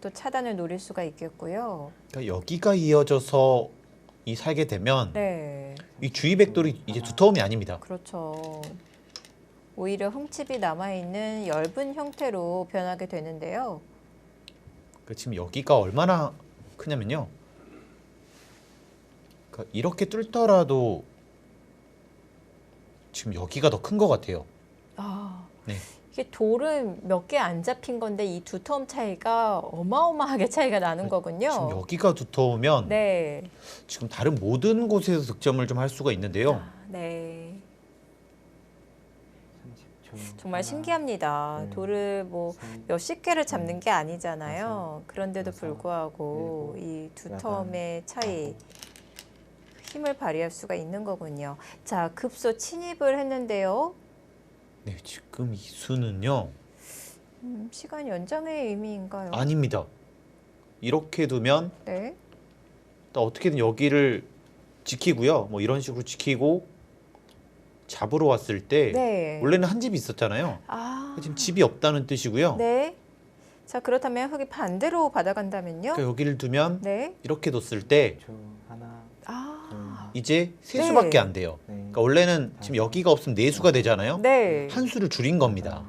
또 차단을 노릴 수가 있겠고요. 그러니까 여기가 이어져서 이 살게 되면 네, 이 주위 백돌이 이제 두터움이 아닙니다. 그렇죠. 오히려 흠집이 남아 있는 엷은 형태로 변하게 되는데요. 그러니까 지금 여기가 얼마나 크냐면요. 그러니까 이렇게 뚫더라도 지금 여기가 더 큰 것 같아요. 아, 네. 이게 돌은 몇 개 안 잡힌 건데 이 두터움 차이가 어마어마하게 차이가 나는 네, 거군요. 지금 여기가 두터우면 네, 지금 다른 모든 곳에서 득점을 좀 할 수가 있는데요. 아, 네. 30초. 정말 신기합니다. 네. 돌을 뭐 셋, 몇십 개를 잡는 게 아니잖아요. 그런데도 불구하고 이 두터움의 차이 힘을 발휘할 수가 있는 거군요. 자, 급소 침입을 했는데요. 네, 지금 이 수는요. 음, 시간 연장의 의미인가요? 아닙니다. 이렇게 두면 네. 또 어떻게든 여기를 지키고요. 뭐 이런 식으로 지키고 잡으러 왔을 때 네. 원래는 한 집이 있었잖아요. 아. 지금 집이 없다는 뜻이고요. 네. 자, 그렇다면 흙이 반대로 받아간다면요? 그러니까 여기를 두면 네. 이렇게 뒀을 때 10초. 하나, 아. 이제 세 네. 수밖에 안 돼요. 네. 그러니까 원래는 지금 여기가 없으면 네 수가 되잖아요. 네. 한 수를 줄인 겁니다.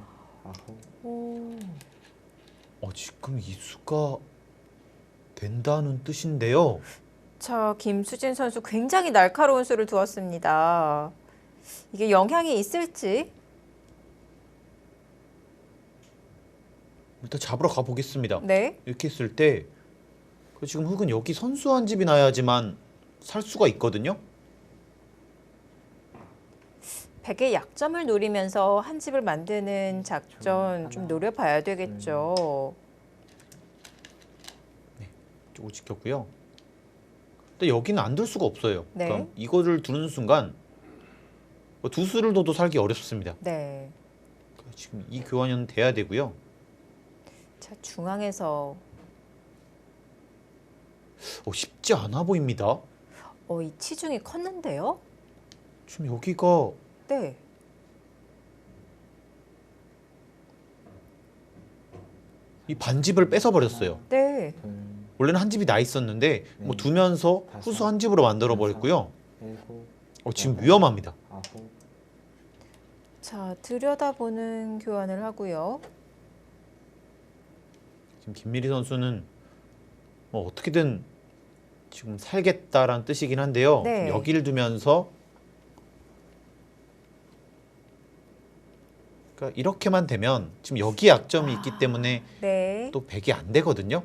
오. 어, 지금 이 수가 된다는 뜻인데요. 자, 김수진 선수 굉장히 날카로운 수를 두었습니다. 이게 영향이 있을지? 일단 잡으러 가 보겠습니다. 네. 이렇게 했을 때 그 지금 흙은 여기 선수 한 집이 나야지만 살 수가 있거든요. 백의 약점을 노리면서 한 집을 만드는 작전 좀 노려봐야 되겠죠. 조금 지켰고요. 근데 여기는 안 둘 수가 없어요. 네. 그러니까 이거를 두는 순간 뭐두 수를 둬도 살기 어렵습니다. 네. 지금 이 교환은 돼야 되고요. 자, 중앙에서 어, 쉽지 않아 보입니다. 어, 이 치중이 컸는데요? 지금 여기가 네. 이 반집을 뺏어 버렸어요. 네. 둘, 원래는 한 집이 나 있었는데 뭐 네. 두면서 다섯, 후수 한 집으로 만들어 버렸고요. 어, 지금 위험합니다. 자, 들여다보는 교환을 하고요. 지금 김미리 선수는 뭐 어떻게든 지금 살겠다라는 뜻이긴 한데요. 네. 여기를 두면서 그러니까 이렇게만 되면 지금 여기 약점이 있기 때문에 네. 또 100이 안 되거든요.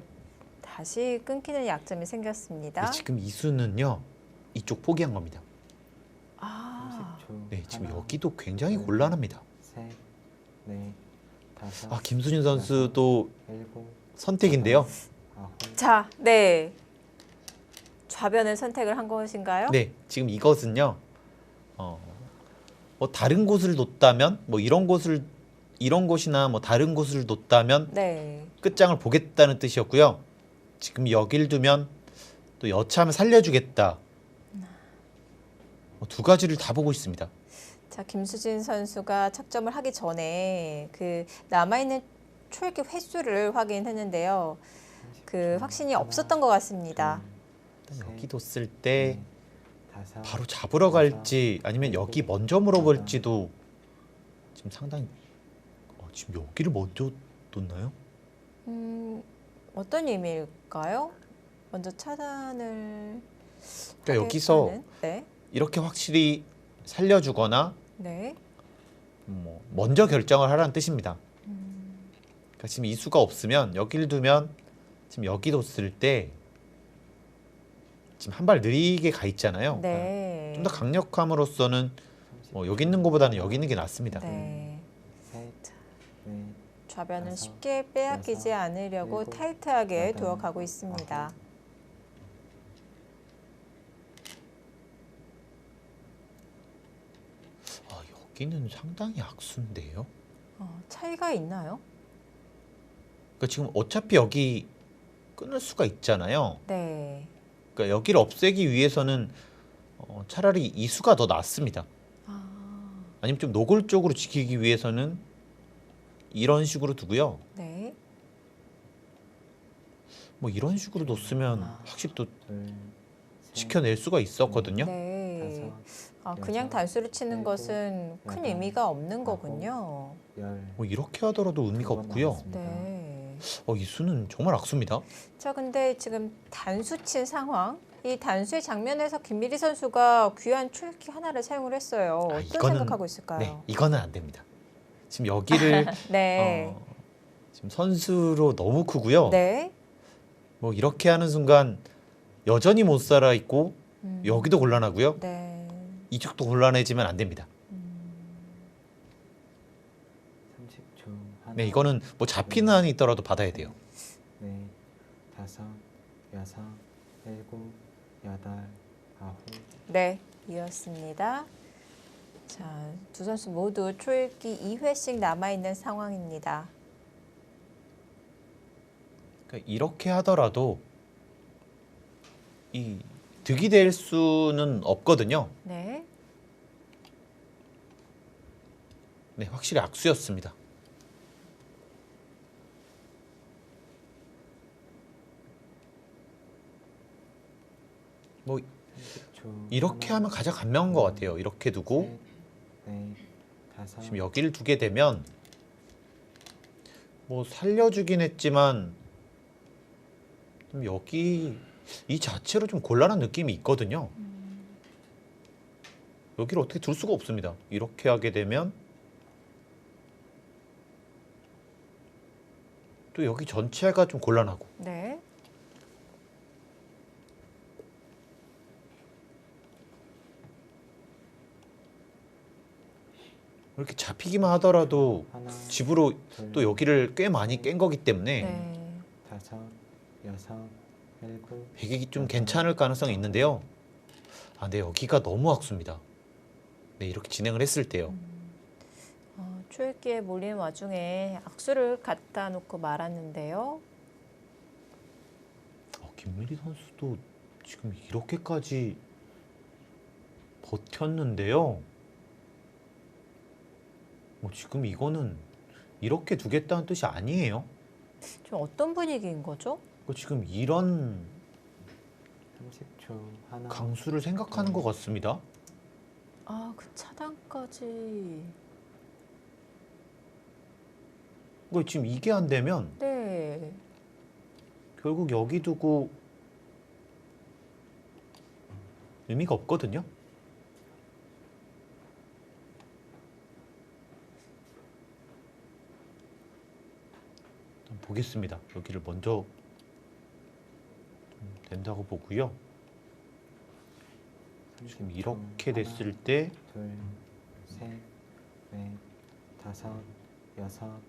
다시 끊기는 약점이 생겼습니다. 근데 지금 이수는요. 이쪽 포기한 겁니다. 아. 30초. 네, 지금 하나, 여기도 굉장히 둘, 곤란합니다. 셋, 넷, 다섯, 아, 김수진 선수도 일곱, 선택인데요. 아홉, 자, 네. 좌변을 선택을 한 것인가요? 네, 지금 이것은요. 어, 뭐 다른 곳을 뒀다면 뭐 이런 곳을 이런 곳이나 뭐 다른 곳을 뒀다면 네. 끝장을 보겠다는 뜻이었고요. 지금 여길 두면 또 여차하면 살려주겠다. 뭐두 가지를 다 보고 있습니다. 자, 김수진 선수가 착점을 하기 전에 그 남아있는 초읽기 횟수를 확인했는데요. 그 30초. 확신이 없었던 것 같습니다. 셋, 여기 뒀을 때 넷, 다섯, 바로 잡으러 갈지 아니면 여기 먼저 물어볼지도 지금 상당히 어, 지금 여기를 먼저 뒀나요? 음, 어떤 의미일까요? 먼저 차단을 그러니까 여기서? 네. 이렇게 확실히 살려주거나 네. 뭐 먼저 결정을 하라는 뜻입니다. 음, 그러니까 지금 이수가 없으면 여기를 두면 지금 여기 뒀을 때 지금 한 발 느리게 가 있잖아요. 네. 좀 더 강력함으로써는 뭐 여기 있는 것보다는 여기 있는 게 낫습니다. 네. 다섯, 쉽게 빼앗기지 여섯, 않으려고 일곱, 타이트하게 여덟, 두어 가고 있습니다. 아홉. 아, 여기는 상당히 악순데요. 어, 차이가 있나요? 그러니까 지금 어차피 여기 끊을 수가 있잖아요. 네. 그러니까 여기를 없애기 위해서는 어, 차라리 이수가 더 낫습니다. 아, 아니면 좀 노골적으로 지키기 위해서는 이런 식으로 두고요. 네. 뭐 이런 식으로 놓으면 아. 확실히 또 둘, 셋, 지켜낼 수가 있었거든요. 네. 다섯, 아, 그냥 여섯, 단수를 치는 일곱, 것은 큰 여덟, 의미가 없는 거군요. 열. 뭐 이렇게 하더라도 의미가 없고요. 네. 어, 이 수는 정말 악수입니다. 자, 근데 지금 단수 친 상황. 이 단수의 장면에서 김미리 선수가 귀한 초읽기 하나를 사용을 했어요. 아, 어떤 이거는- 생각하고 있을까요? 네, 이거는 안 됩니다. 지금 여기를 네. 어, 지금 선수로 너무 크고요. 네. 뭐 이렇게 하는 순간 여전히 못 살아 있고 음, 여기도 곤란하고요. 네. 이쪽도 곤란해지면 안 됩니다. 30초. 하나, 네, 이거는 뭐 잡히는 한이 있더라도 받아야 돼요. 네, 다섯, 여섯, 일곱, 여덟, 아홉, 네, 이었습니다. 자, 두 선수 모두 초읽기 2회씩 남아 있는 상황입니다. 그러니까 이렇게 하더라도 이 득이 될 수는 없거든요. 네. 네, 확실히 악수였습니다. 뭐 30초. 이렇게 하면 가장 간명한 것 같아요. 이렇게 두고 셋, 넷, 다섯, 지금 여기를 두게 되면 뭐 살려주긴 했지만 좀 여기 이 자체로 좀 곤란한 느낌이 있거든요. 여기를 어떻게 둘 수가 없습니다. 이렇게 하게 되면 또 여기 전체가 좀 곤란하고 네. 이렇게 잡히기만 하더라도 하나, 집으로 둘, 또 여기를 꽤 많이 깬 거기 때문에 네. 다섯, 여섯, 일곱, 백이 좀 괜찮을 가능성이 있는데요. 아, 근데 여기가 너무 악수입니다. 네, 이렇게 진행을 했을 때요. 어, 초읽기에 몰리는 와중에 악수를 갖다 놓고 말았는데요. 어, 김미리 선수도 지금 이렇게까지 버텼는데요. 어, 지금 이거는 이렇게 두겠다는 뜻이 아니에요. 좀 어떤 분위기인 거죠? 어, 지금 이런 30초. 하나, 강수를 생각하는 것 같습니다. 아, 그 차단까지. 어, 지금 이게 안 되면 네. 결국 여기 두고 의미가 없거든요. 보겠습니다. 여기를 먼저 좀 된다고 보고요. 지금 30초. 이렇게 하나, 됐을 때 둘, 셋, 넷, 다섯, 여섯,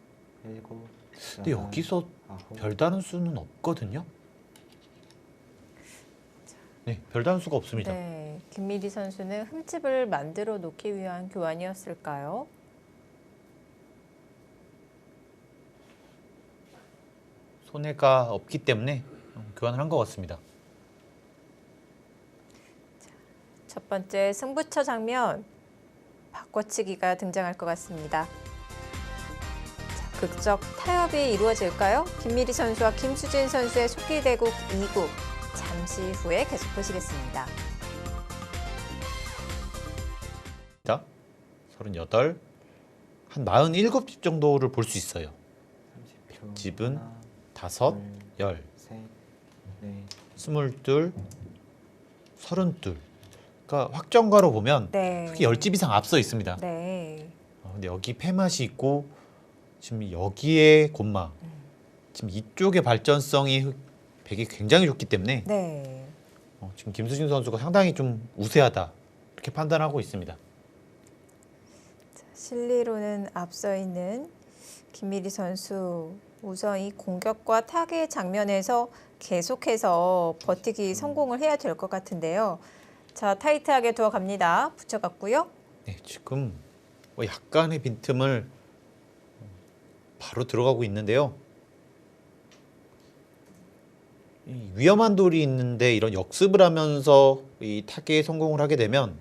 일곱, 근데 여덟, 여기서 아홉, 별다른 수는 없거든요. 네, 별다른 수가 없습니다. 네. 김미리 선수는 흠집을 만들어 놓기 위한 교환이었을까요? 손해가 없기 때문에 교환을 한 것 같습니다. 첫 번째 승부처 장면 바꿔치기가 등장할 것 같습니다. 자, 극적 타협이 이루어질까요? 김미리 선수와 김수진 선수의 속기 대국 2국 잠시 후에 계속 보시겠습니다. 38, 한 47집 정도를 볼 수 있어요. 30초. 집은 다섯, 둘, 열, 셋, 넷, 스물둘, 서른둘. 그러니까 확정가로 보면 네. 크게 10집 이상 앞서 있습니다. 네. 어, 근데 여기 폐맛이 있고 지금 여기에 곤마, 지금 이쪽의 발전성이 흑- 백이 굉장히 좋기 때문에 네. 어, 지금 김수진 선수가 상당히 좀 우세하다 이렇게 판단하고 있습니다. 실리로는 앞서 있는 김미리 선수 우선 이 공격과 타겟 장면에서 계속해서 버티기 성공을 해야 될 것 같은데요. 자 타이트하게 두어갑니다. 붙여갔고요. 네, 지금 뭐 약간의 빈틈을 바로 들어가고 있는데요. 이 위험한 돌이 있는데 이런 역습을 하면서 이 타겟에 성공을 하게 되면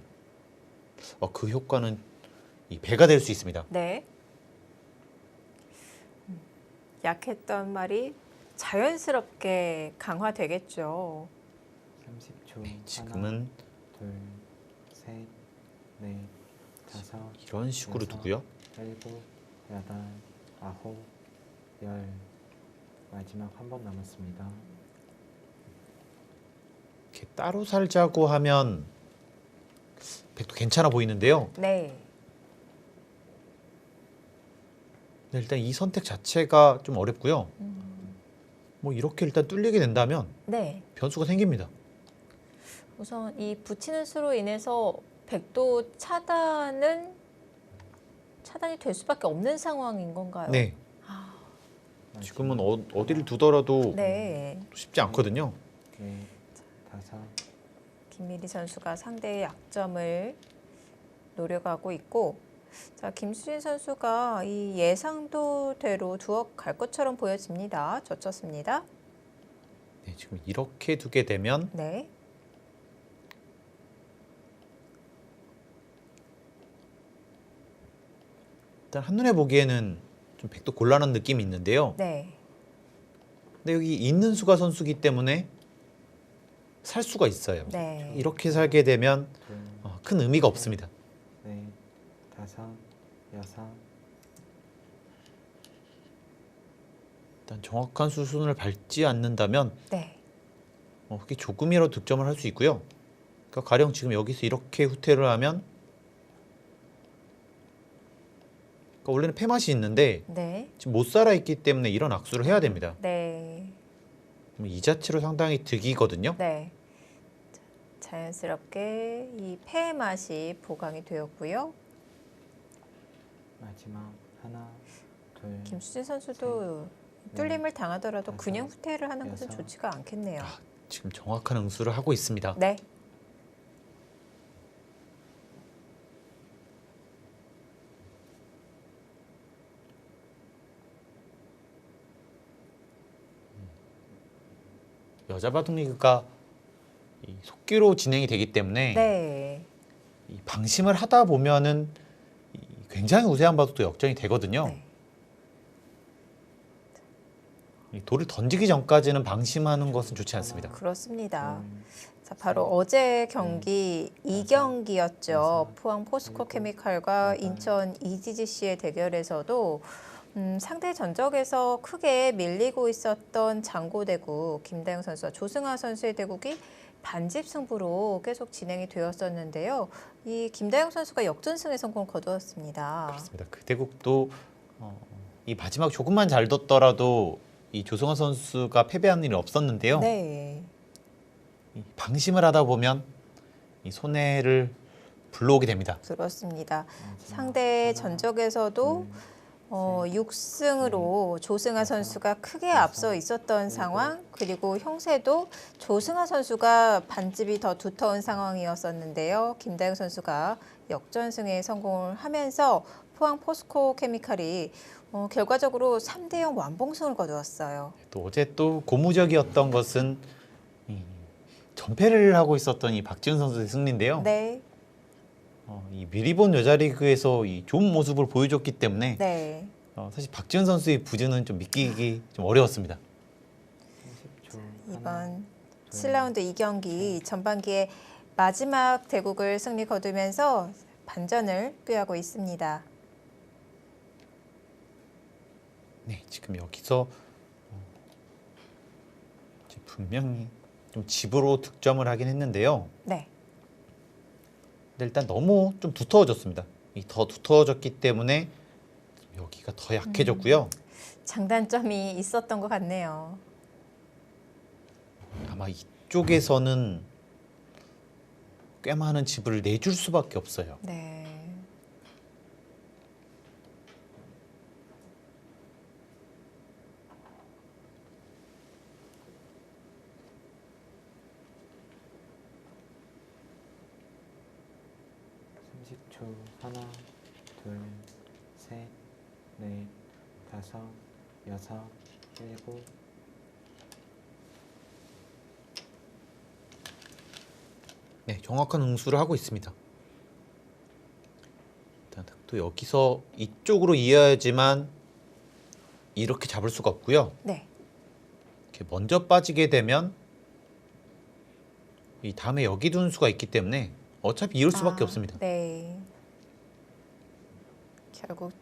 어, 그 효과는 이 배가 될 수 있습니다. 네. 음, 약했던 말이 자연스럽게 강화되겠죠. 30초. 네, 하나, 지금은 둘, 셋, 넷, 다섯, 이런 식으로 여섯, 두고요. 일곱, 여덟, 아홉, 열. 마지막 한 번 남았습니다. 이렇게 따로 살자고 하면 백도 괜찮아 보이는데요. 네. 네, 일단 이 선택 자체가 좀 어렵고요. 음, 뭐 이렇게 일단 뚫리게 된다면 네. 변수가 생깁니다. 우선 이 붙이는 수로 인해서 백도 차단은 차단이 될 수밖에 없는 상황인 건가요? 네, 아, 지금은 어, 어디를 두더라도 네. 쉽지 않거든요. 넷, 다섯, 김미리 선수가 상대의 약점을 노려가고 있고 자 김수진 선수가 이 예상도대로 두어 갈 것처럼 보여집니다. 젖혔습니다. 네, 지금 이렇게 두게 되면 네. 일단 한눈에 보기에는 좀 백도 곤란한 느낌이 있는데요. 네. 근데 여기 있는 수가 선수기 때문에 살 수가 있어요. 네. 이렇게 살게 되면 둘, 어, 큰 의미가 없습니다. 넷, 다섯, 여섯, 일단 정확한 수순을 밟지 않는다면 네. 어, 그게 조금이라도 득점을 할 수 있고요. 그러니까 가령 지금 여기서 이렇게 후퇴를 하면 그러니까 원래는 패맛이 있는데 네. 지금 못 살아 있기 때문에 이런 악수를 해야 됩니다. 네. 이 자체로 상당히 득이거든요. 네. 자, 자연스럽게 이 폐의 맛이 보강이 되었고요. 마지막 하나, 둘, 김수진 선수도 뚫림을 당하더라도 그냥 후퇴를 하는 것은 여섯. 좋지가 않겠네요. 아, 지금 정확한 응수를 하고 있습니다. 네. 여자 바둑 리그가 이 속기로 진행이 되기 때문에 네. 이 방심을 하다 보면은 이 굉장히 우세한 바둑도 역전이 되거든요. 네. 이 돌을 던지기 전까지는 방심하는 것은 좋지 않습니다. 그렇습니다. 둘, 자, 바로 셋, 어제 경기 이 다섯, 경기였죠. 여섯, 포항 포스코 케미칼과 여덟, 인천 이지지씨의 대결에서도 음, 상대 전적에서 크게 밀리고 있었던 장고대구 김다영 선수와 조승아 선수의 대국이 반집 승부로 계속 진행이 되었었는데요. 이 김다영 선수가 역전승의 성공을 거두었습니다. 그렇습니다. 그 대국도 어, 이 마지막 조금만 잘 뒀더라도 이 조성환 선수가 패배한 일이 없었는데요. 네. 이 방심을 하다 보면 이 손해를 불러오게 됩니다. 그렇습니다. 마지막 상대 하나, 전적에서도 둘, 어, 6승으로 조승아 선수가 크게 앞서 있었던 상황 그리고 형세도 조승아 선수가 반집이 더 두터운 상황이었었는데요. 김다영 선수가 역전승에 성공을 하면서 포항 포스코 케미칼이 어, 결과적으로 3대 0 완봉승을 거두었어요. 또 어제 또 고무적이었던 것은 이 전패를 하고 있었던 이 박지훈 선수의 승리인데요. 네, 어, 이 미리 본 여자 리그에서 이 좋은 모습을 보여줬기 때문에 네, 어, 사실 박지훈 선수의 부진은 좀 믿기기 좀 어려웠습니다. 30초, 하나, 이번 둘, 7라운드 2경기 전반기에 마지막 대국을 승리 거두면서 반전을 꾀하고 있습니다. 네, 지금 여기서 어, 분명히 좀 집으로 득점을 하긴 했는데요. 네, 근데 일단 너무 좀 두터워졌습니다. 이더 두터워졌기 때문에 여기가 더 약해졌고요. 장단점이 있었던 것 같네요. 아마 이쪽에서는 꽤 많은 집을 내줄 수밖에 없어요. 네. 삼십 초 하나, 둘, 셋, 넷, 다섯, 여섯, 일곱, 네, 정확한 응수를 하고 있습니다. 일단 또 여기서 이쪽으로 이어야지만 이렇게 잡을 수가 없고요. 네. 이렇게 먼저 빠지게 되면 이 다음에 여기 두는 수가 있기 때문에 어차피 이을 수밖에 아, 없습니다. 네. 결국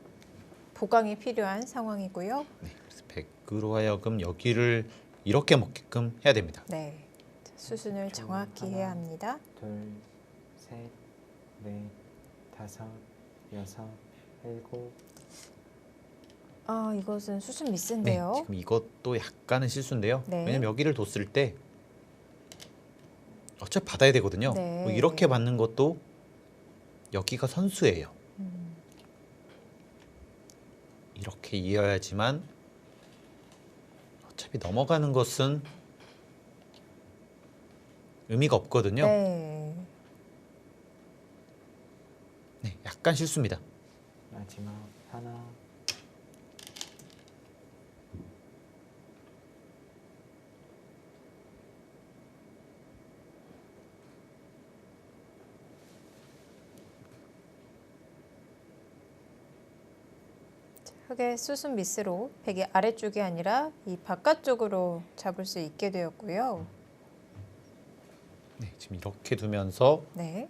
보강이 필요한 상황이고요. 네, 그래서 백으로 하여금 여기를 이렇게 먹게끔 해야 됩니다. 네. 자, 수순을 좀 정확히 하나. 해야 합니다. 둘, 셋, 넷, 다섯, 여섯, 일곱, 아, 이것은 수순 네, 미스인데요. 지금 이것도 약간은 실수인데요. 네. 왜냐면 여기를 뒀을 때 어차피 받아야 되거든요. 네. 뭐 이렇게 받는 것도 여기가 선수예요. 음, 이렇게 이어야지만 어차피 넘어가는 것은 의미가 없거든요. 네. 네, 약간 실수입니다. 마지막 하나, 흙의 수순 미스로 백이 아래쪽이 아니라 이 바깥쪽으로 잡을 수 있게 되었고요. 네, 지금 이렇게 두면서 네.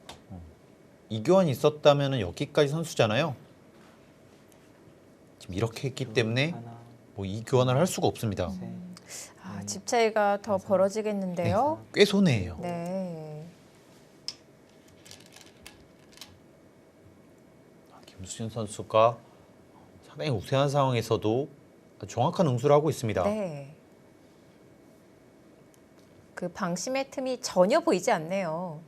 이교환이 있었다면 여기까지 선수잖아요. 지금 이렇게 했기 둘, 때문에 뭐 이 교환을 할 수가 없습니다. 셋, 아, 네. 집 차이가 더 벌어지겠는데요. 꽤 손해예요. 네. 김수진 선수가 상당히 우세한 상황에서도 정확한 응수를 하고 있습니다. 네. 그 방심의 틈이 전혀 보이지 않네요.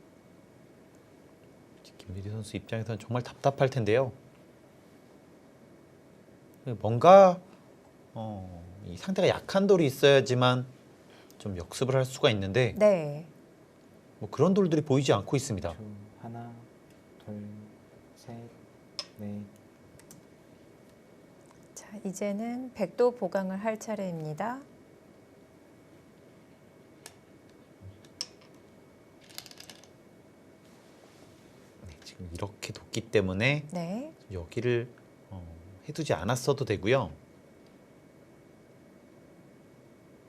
김미리 선수 입장에서는 정말 답답할 텐데요. 뭔가 어, 이 상대가 약한 돌이 있어야지만 좀 역습을 할 수가 있는데 네. 뭐 그런 돌들이 보이지 않고 있습니다. 두, 이제는 백도 보강을 할 차례입니다. 네, 지금 이렇게 뒀기 때문에 네. 여기를 어, 해두지 않았어도 되고요.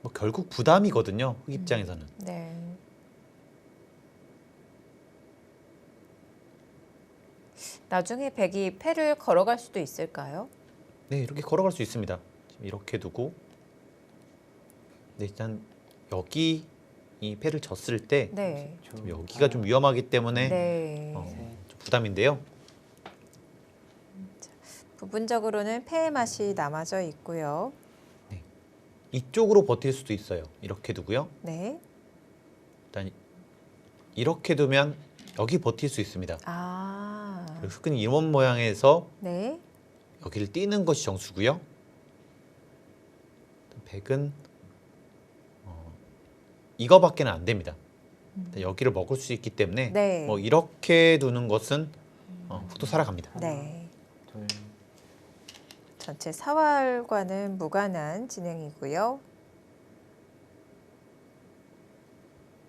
뭐 결국 부담이거든요. 흑 입장에서는. 네. 나중에 백이 패를 걸어갈 수도 있을까요? 네, 이렇게 걸어갈 수 있습니다. 이렇게 두고 네, 일단 여기 이 패를 졌을 때 네. 좀 여기가 좀 위험하기 때문에 네. 어, 좀 부담인데요. 부분적으로는 패의 맛이 남아져 있고요. 이쪽으로 버틸 수도 있어요. 이렇게 두고요. 네. 일단 이렇게 두면 여기 버틸 수 있습니다. 아. 흑은 이원 모양에서 네. 여기를 띄는 것이 정수고요. 백은 어, 이거밖에는 안 됩니다. 여기를 먹을 수 있기 때문에 네. 뭐 이렇게 두는 것은 어, 흑도 살아갑니다. 하나, 네. 둘, 전체 사활과는 무관한 진행이고요.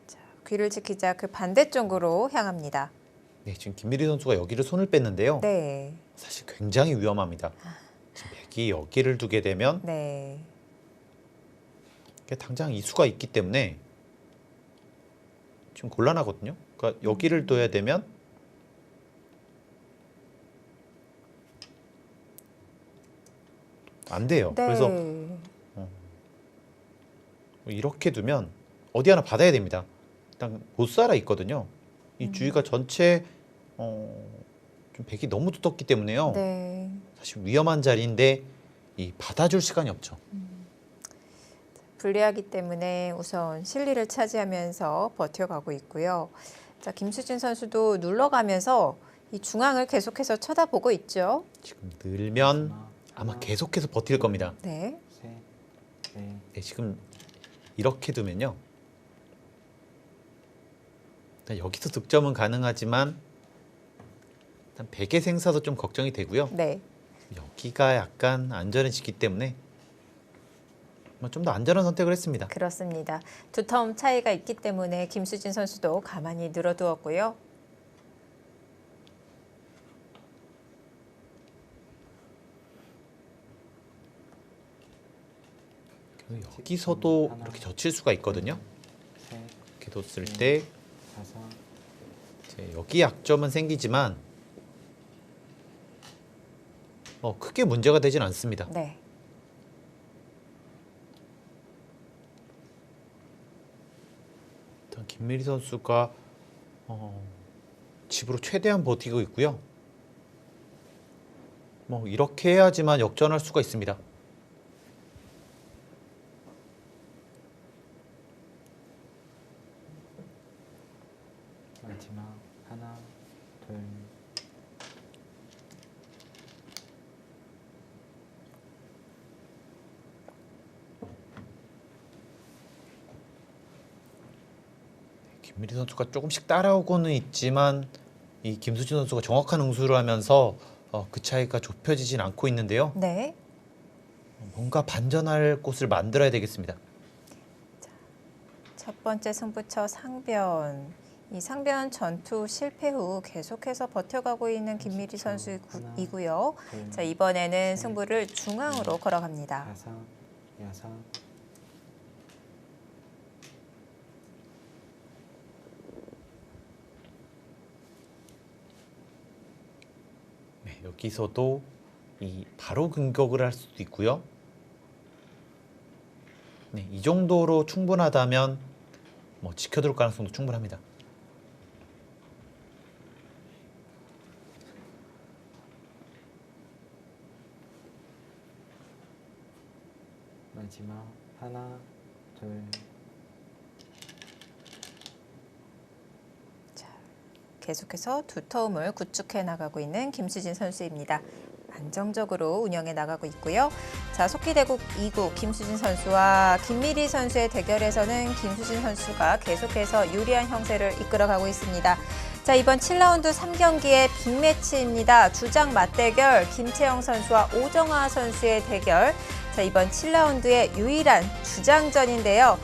자, 귀를 지키자 그 반대쪽으로 향합니다. 네, 지금 김미리 선수가 여기를 손을 뺐는데요. 네. 사실 굉장히 위험합니다. 지금 백이 여기를 두게 되면 네. 당장 이수가 있기 때문에 지금 곤란하거든요. 그러니까 여기를 둬야 되면 안 돼요. 네. 그래서 이렇게 두면 어디 하나 받아야 됩니다. 일단 못 살아 있거든요. 이 음. 주위가 전체 어, 좀 백이 너무 두텁기 때문에요. 네. 사실 위험한 자리인데 이 받아줄 시간이 없죠. 불리하기 때문에 우선 실리를 차지하면서 버텨가고 있고요. 자, 김수진 선수도 눌러가면서 이 중앙을 계속해서 쳐다보고 있죠. 지금 늘면 아마 계속해서 버틸 겁니다. 네. 네, 지금 이렇게 두면요. 여기서 득점은 가능하지만 일단 백의 생사도 좀 걱정이 되고요. 네. 여기가 약간 안전해지기 때문에 뭐좀더 안전한 선택을 했습니다. 그렇습니다. 두 텀 차이가 있기 때문에 김수진 선수도 가만히 늘어두었고요. 여기서도 하나, 이렇게 젖힐 수가 있거든요. 셋, 이렇게 뒀을 때 다섯, 이제 여기 약점은 생기지만 어, 크게 문제가 되진 않습니다. 네. 일단 김미리 선수가 어, 집으로 최대한 버티고 있고요. 뭐 이렇게 해야지만 역전할 수가 있습니다. 마지막 하나, 둘, 김미리 선수가 조금씩 따라오고는 있지만 이 김수진 선수가 정확한 응수를 하면서 어, 그 차이가 좁혀지진 않고 있는데요. 네. 뭔가 반전할 곳을 만들어야 되겠습니다. 첫 번째 승부처 상변. 이 상변 전투 실패 후 계속해서 버텨가고 있는 김미리 선수이고요. 둘, 자, 이번에는 승부를 중앙으로 걸어갑니다. 다섯, 여섯, 네, 여기서도 이 바로 근격을 할 수도 있고요. 네, 이 정도로 충분하다면 뭐 지켜둘 가능성도 충분합니다. 마지막 하나, 둘, 계속해서 두터움을 구축해 나가고 있는 김수진 선수입니다. 안정적으로 운영해 나가고 있고요. 자, 속기대국 2구 김수진 선수와 김미리 선수의 대결에서는 김수진 선수가 계속해서 유리한 형세를 이끌어가고 있습니다. 자, 이번 7라운드 3경기의 빅매치입니다. 주장 맞대결 김채영 선수와 오정아 선수의 대결. 자, 이번 7라운드의 유일한 주장전인데요.